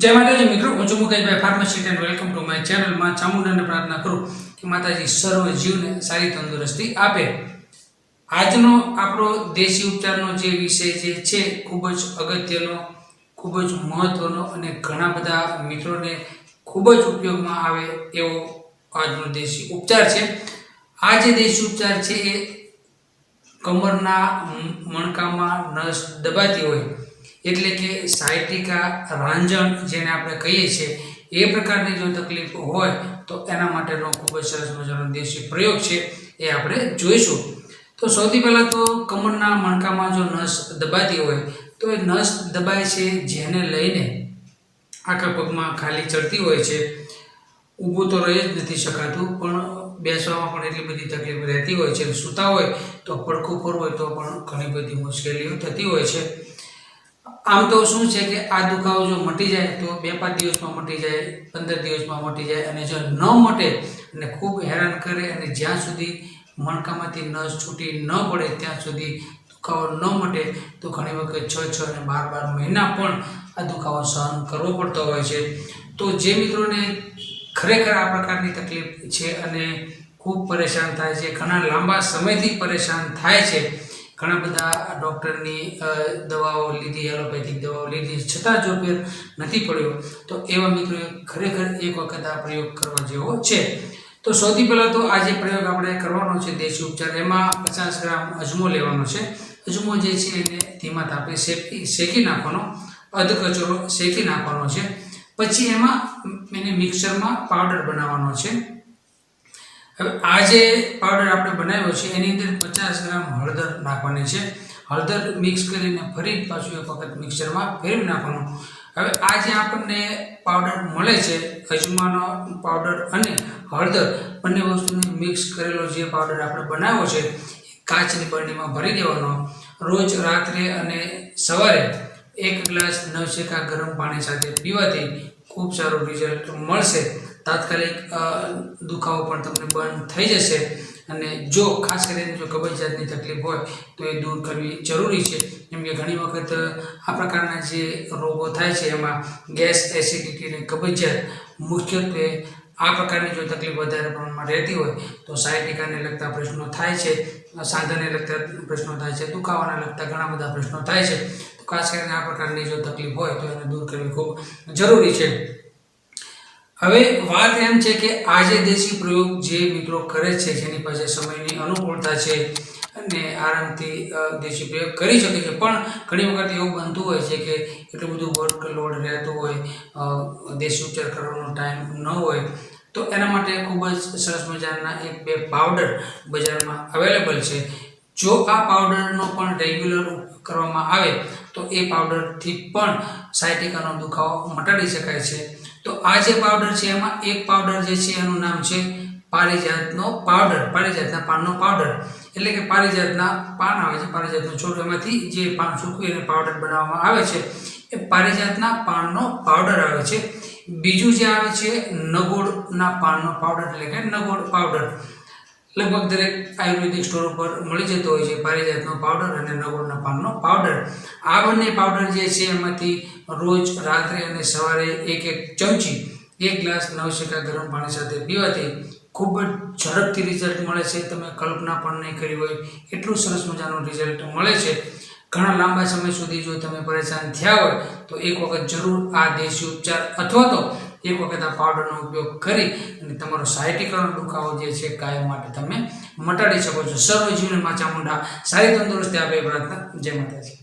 જય માતાજી મિત્રો, હું છું મુકેશભાઈ pharmacist and welcome to my ચેનલમાં ચામુંડાને પ્રાર્થના કરું કે માતાજી સર્વ જીવને સારી તંદુરસ્તી આપે. આજનો આપણો દેશી ઉપચારનો જે વિષય જે છે, ખૂબ જ અગત્યનો, ખૂબ જ મહત્વનો અને ઘણા બધા મિત્રોને ખૂબ જ ઉપયોગમાં આવે એવો આજનો દેશી ઉપચાર છે. આ જે દેશી ઉપચાર છે એ કમરના મણકામાં નસ દબાતી હોય એટલે કે સાયટિકા રાંજણ જેને આપણે કહીએ છીએ, એ પ્રકારની જો તકલીફ હોય, તો એના માટેનો ખૂબ જ સરસ મજાનો દેશી પ્રયોગ છે એ આપણે જોઈશું. તો સૌથી પહેલાં તો કમરના મણકામાં જો નસ દબાતી હોય, તો એ નસ દબાય છે જેને લઈને આખા પગમાં ખાલી ચડતી હોય છે. ઊભું તો રહી જ નથી શકાતું, પણ બેસવામાં પણ એટલી બધી તકલીફ રહેતી હોય છે, સૂતા હોય તો પડખું ફરવું હોય તો પણ ઘણી બધી મુશ્કેલીઓ થતી હોય છે. આમ તો શું છે કે આ દુખાવો જો મટી જાય તો બે પાંચ દિવસમાં મટી જાય, પંદર દિવસમાં મટી જાય અને જો ન મટે અને ખૂબ હેરાન કરે અને જ્યાં સુધી મણકામાંથી નસ છૂટી ન પડે, ત્યાં સુધી દુખાવો ન મટે, તો ઘણી વખત છ છ અને બાર બાર મહિના પણ આ દુખાવો સહન કરવો પડતો હોય છે. તો જે મિત્રોને ખરેખર આ પ્રકારની તકલીફ છે અને ખૂબ પરેશાન થાય છે, ઘણા લાંબા સમયથી પરેશાન થાય છે ઘણા બધા ડૉક્ટરની દવાઓ લીધી, એલોપેથિક દવાઓ લીધી, છતાં જો ફેર નથી પડ્યો. તો એવા મિત્રોએ ખરેખર એક વખત આ પ્રયોગ કરવા જેવો છે. તો સૌથી પહેલાં તો આ જે પ્રયોગ આપણે કરવાનો છે દેશી ઉપચાર, એમાં પચાસ ગ્રામ અજમો લેવાનો છે. અજમો જે છે એને ધીમા તાપે શેકી શેકી નાખવાનો, અધ કચરો શેકી નાખવાનો છે. પછી એમાં એને મિક્સરમાં પાવડર બનાવવાનો છે. હવે આ જે પાવડર આપણે બનાવ્યો છે, એની અંદર પચાસ ગ્રામ હળદર નાખવાની છે. હળદર મિક્સ કરીને ફરી પાછું એક વખત મિક્સરમાં ફેરવી નાખવાનું. હવે આ જે આપણને પાવડર મળે છે અજમાનો પાવડર અને હળદર, બંને વસ્તુને મિક્સ કરેલો જે પાવડર આપણે બનાવ્યો છે કાચની બરણીમાં ભરી દેવાનો. રોજ રાત્રે અને સવારે એક ગ્લાસ નવશેકા ગરમ પાણી સાથે પીવાથી ખૂબ સારું રિઝલ્ટ મળશે. તાત્કાલિક દુખાવો પણ તમને બંધ થઈ જશે અને જો ખાસ કરીને જો કબજિયાતની તકલીફ હોય, તો એ દૂર કરવી જરૂરી છે. કેમ કે ઘણી વખત, આ પ્રકારના જે રોગો થાય છે, એમાં ગેસ, એસિડિટી અને કબજિયાત, મુખ્યત્વે આ પ્રકારની જો તકલીફ વધારે પ્રમાણમાં રહેતી હોય, તો સાયટિકાને લગતા પ્રશ્નો થાય છે, સાંધાને લગતા પ્રશ્નો થાય છે, દુખાવાને લગતા ઘણા બધા પ્રશ્નો થાય છે. તો ખાસ કરીને આ પ્રકારની જો તકલીફ હોય, તો એને દૂર કરવી ખૂબ જરૂરી છે. હવે વાત એમ છે કે આજે દેશી પ્રયોગ જે મિત્રો કરે છે, જેની પાસે સમયની અનુકૂળતા છે અને આરામથી દેશી પ્રયોગ કરી શકે છે. પણ ઘણી વખત એવું બનતું હોય છે કે એટલું બધું વર્કલોડ રહેતું હોય દેશી ઉપચાર કરવાનો ટાઈમ ન હોય, તો એના માટે ખૂબ જ સરસ મજાના એક બે પાવડર બજારમાં અવેલેબલ છે. જો આ પાવડરનો પણ રેગ્યુલર કરવામાં આવે, તો એ પાવડરથી પણ સાયટિકાનો દુખાવો મટાડી શકાય છે. તો આ જે પાવડર છે, એમાં એક પાવડર જે છે, એનું નામ છે પારિજાતનો પાવડર. પારિજાતના પાનનો પાવડર. એટલે કે પારિજાતના પાન આવે છે, પારિજાતનો છોડ, એમાંથી જે પાન સૂકવી અને પાવડર બનાવવામાં આવે છે, એ પારિજાતના પાનનો પાવડર આવે છે. બીજું જે આવે છે, નગોળના પાનનો પાવડર, એટલે કે નગોળ પાવડર. લગભગ દરેક આયુર્વેદિક સ્ટોર ઉપર મળી જતો હોય છે પારિજાતનો પાવડર અને નગોળના પાનનો પાવડર આ બંને પાવડર જે છે એમાંથી રોજ રાત્રે અને સવારે એક એક ચમચી, એક ગ્લાસ નવશેકા ગરમ પાણી સાથે પીવાથી ખૂબ જ ઝડપથી રિઝલ્ટ મળે છે. તમે કલ્પના પણ નહીં કરી હોય એટલું સરસ મજાનું રિઝલ્ટ મળે છે. ઘણા લાંબા સમય સુધી જો તમે પરેશાન થયા હોય તો એક વખત જરૂર આ દેશી ઉપચાર અથવા તો એક વખત આ પાવડરનો ઉપયોગ કરી અને તમારો સાયટિકલનો દુખાવો જે છે કાયમ માટે તમે મટાડી શકો છો. સર્વ જીવનમાં ચામુંડા સારી તંદુરસ્તી આપે એ પ્રાર્થના. જય માતાજી.